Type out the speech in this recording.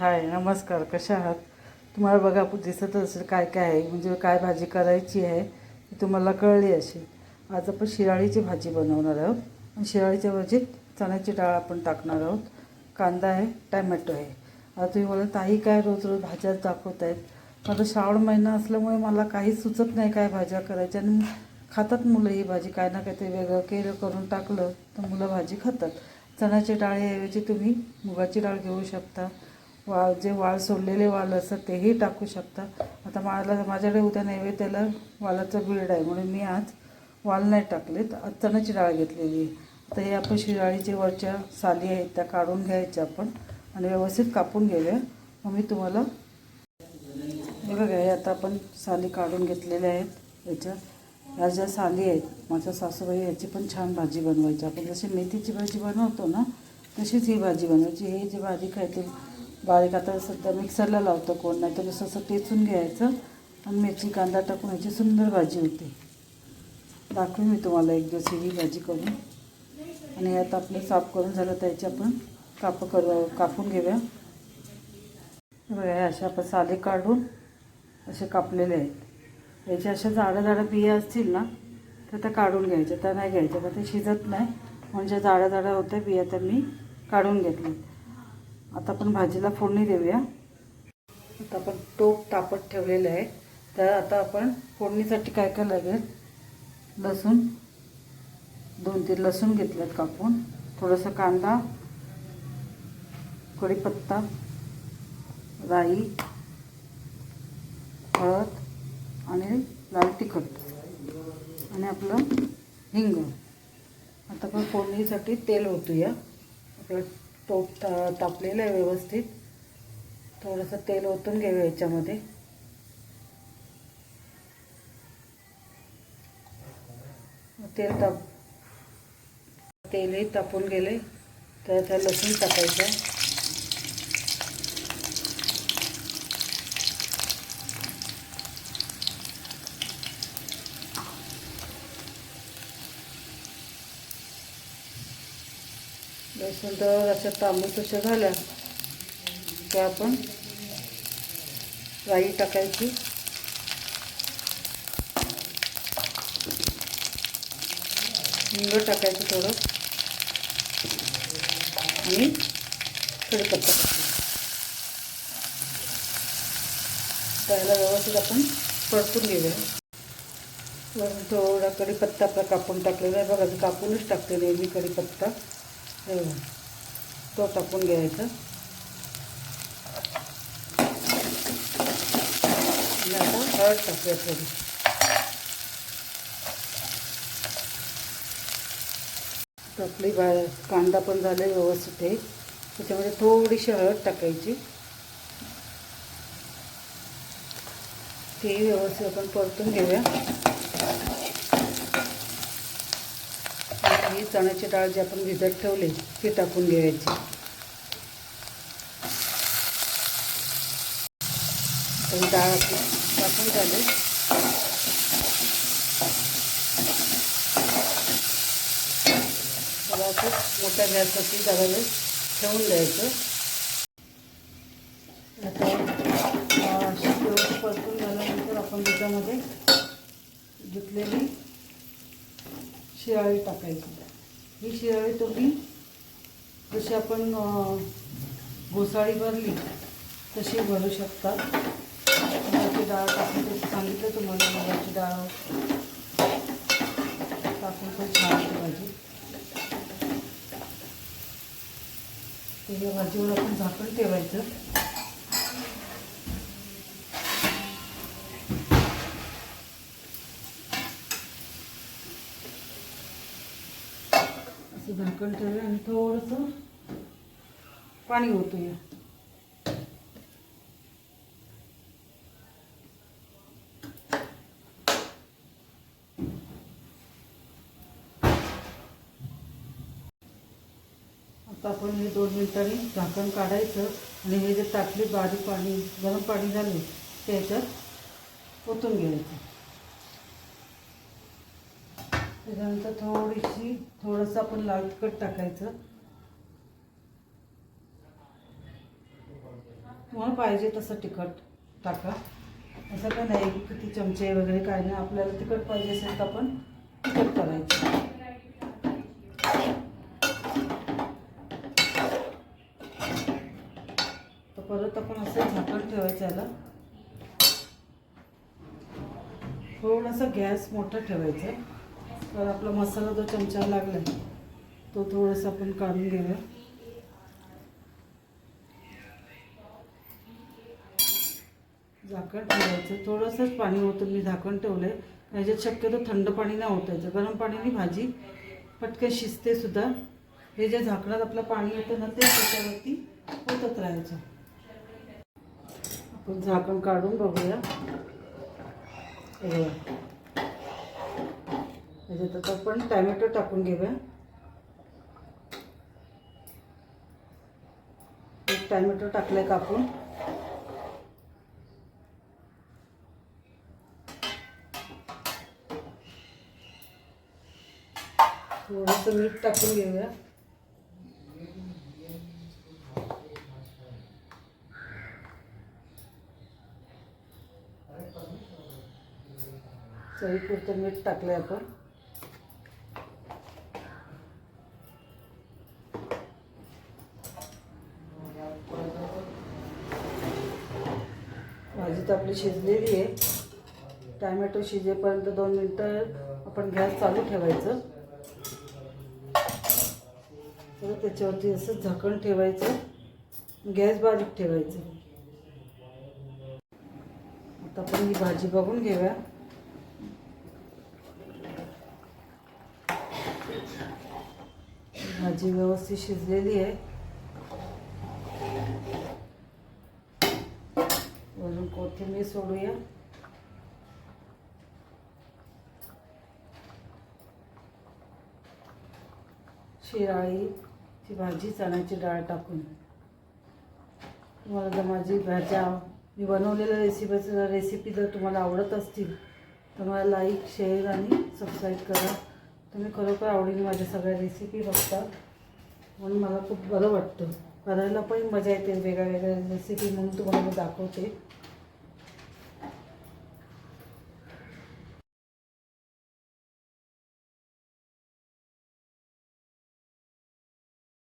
हाय नमस्कार कशा आहात? तुम्हाला बघा दिसत असेल काय काय आहे म्हणजे काय भाजी करायची आहे ती तुम्हाला कळली अशी आज आपण शिराळीची भाजी बनवणार आहोत. आणि शिराळीच्या भाजीत चण्याची डाळ आपण टाकणार आहोत. कांदा आहे टॅमॅटो आहे. आता तुम्ही मला ताई काय रोज रोज भाज्या दाखवत आहेत आता श्रावण महिना असल्यामुळे मला काही सुचत नाही काय भाज्या करायच्या. आणि खातात मुलं ही भाजी काय ना काहीतरी वेगळं केलं करून टाकलं तर मुलं भाजी खातात. चण्याची डाळीऐवजी तुम्ही मुगाची डाळ घेऊ शकता. वाळ जे वाळ सोडलेले वाल असतात तेही टाकू शकता. आता मला माझ्याकडे उद्या नैवेद्याला वालाचं बीड आहे म्हणून मी आज वाल नाही टाकलेत. आज चण्याची डाळ घेतलेली आहे. आता हे आपण शिराळीचे वरच्या साली आहेत त्या काढून घ्यायच्या आपण आणि व्यवस्थित कापून घेऊया. मग मी तुम्हाला बघा हे आता आपण साली काढून घेतलेल्या आहेत. याच्या ह्या ज्या साली आहेत माझ्या सासूबाई याची पण छान भाजी बनवायची. आपण जशी मेथीची भाजी बनवतो ना तशीच ही भाजी बनवायची. हे जी भाजी काय ते बारीक आता सध्या मिक्सरला लावतो कोण नाही तर जसं असं टेचून घ्यायचं आणि मेथी कांदा टाकून याची सुंदर भाजी होते. दाखवेन मी तुम्हाला एक दिवस ही भाजी करून. आणि यात आपलं साफ करून झालं तर याची आपण काप कर कापून घेऊया. बघा हे अशा आपण साले काढून असे कापलेले आहेत. याच्या अशा जाडं जाडं बिया असतील ना तर त्या काढून घ्यायच्या. त्या नाही घ्यायच्या का ते शिजत नाही. म्हणजे जाडं जाडं होत्या बिया त्या मी काढून घेतल्या. आता आपण भाजीला फोडणी देऊया. आता आपण टोप तापत ठेवलेलं आहे. तर आता आपण फोडणीसाठी काय काय लागेल? लसूण. दोन तीन लसूण घेतलेत कापून. थोडंसं कांदा कढीपत्ता राई हळद आणि लाल तिखट. आणि आपलं हिंग. आता आपण फोडणीसाठी तेल ओतूया. आपलं तोप ता तापलेलं आहे व्यवस्थित. थोडंसं तेल ओतून घेऊया याच्यामध्ये. तेल ताप तेलही तापून गेले. तर त्या लसूण टाकायचं लसूण तर अशा तांबूस अशा झाल्या. त्या आपण राई टाकायची. हिंग टाकायचं थोडं. आणि कढीपत्ता टाकायचा. त्याला व्यवस्थित आपण परतून घेऊया. वरून थोडा कढीपत्ता आपला कापून टाकलेला आहे. बघा मी कापूनच टाकलेला आहे मी कढीपत्ता तो टाकून घ्यायचा. आणि आता हळद टाकूया थोडी. आपली बा कांदा पण झाले व्यवस्थित आहे. त्याच्यामध्ये थोडीशी हळद टाकायची. तेही व्यवस्थित आपण परतून घेऊया. ही चण्याची डाळ जी आपण भिजत ठेवली ती टाकून घ्यायची. तर डाळ आपली टाकून झाली. खूप मोठ्या गॅसवरती जरा वेळ ठेवून द्यायचं. आता अं, परतून झाल्यानंतर आपण त्याच्यामध्ये घेतलेली शिराळी टाकायची. ही शिराळी तुम्ही जशी आपण घोसाळी भरली तशी भरू शकता. मुगाची डाळ टाकून ते सांगितलं तुम्हाला मुगाची डाळ टाकून पण छान भाजी. ते या भाजीवर आपण झाकण ठेवायचं. असं झाकण ठेवलं आणि थोडंसं पाणी ओतूया. आता आपण हे दोन मिनिटांनी झाकण काढायचं आणि हे जे टाकले बारीक पाणी गरम पाणी झाले त्याच्यात ओतून घ्यायचं. त्याच्यानंतर थोडीशी थोडंसं आपण लाल तिखट टाकायचं. तुम्हाला पाहिजे तसं तिखट टाका. असं काय नाही की किती चमचे वगैरे काय नाही. आपल्याला तिखट पाहिजे असेल तर आपण तिखट करायचं. तर परत आपण असं झाकण ठेवायचं याला. थोडासा गॅस मोठा ठेवायचा. तर आपला मसाला जो चमचा लागला तो थोडासा आपण काढून घेऊया. झाकण ठेवायचं. थोडंसंच पाणी होतं मी झाकण ठेवलं आहे ह्याच्यात शक्यतो थंड पाणी नाही होतायचं गरम पाण्याने भाजी पटकन शिजते सुद्धा. हे जे झाकणात आपलं पाणी येतं ना ते त्याच्यावरती होतच राहायचं. आपण झाकण काढून बघूया. म्हणजे त्याच्यात आता आपण टॅमॅटो टाकून घेऊया. एक टॅमॅटो टाकलाय कापून. थोडंसं मीठ टाकून घेऊया. चवीपुरतं मीठ टाकलंय आपण. तर आपली शिजलेली आहे. टॅमॅटो शिजेपर्यंत दोन मिनटं आपण गॅस चालू ठेवायचं. तर त्याच्यावरती असं झाकण ठेवायचं. गॅस बारीक ठेवायचं. आता आपण ही भाजी बघून घेऊया. भाजी व्यवस्थित शिजलेली आहे वरून कोथिंबीर सोडूया. शिराळीची भाजी चण्याची डाळ टाकून. तुम्हाला जर माझी भाज्या मी बनवलेल्या रेसिपीचं रेसिपी जर तुम्हाला आवडत असतील तर मला लाईक शेअर आणि सबस्क्राईब करा. तुम्ही खरोखर आवडीने माझ्या सगळ्या रेसिपी बघता. म्हणून मला खूप बरं वाटतं. करायला पण मजा येते वेगळ्या वेगळ्या रेसिपी म्हणून तुम्हाला मी दाखवते.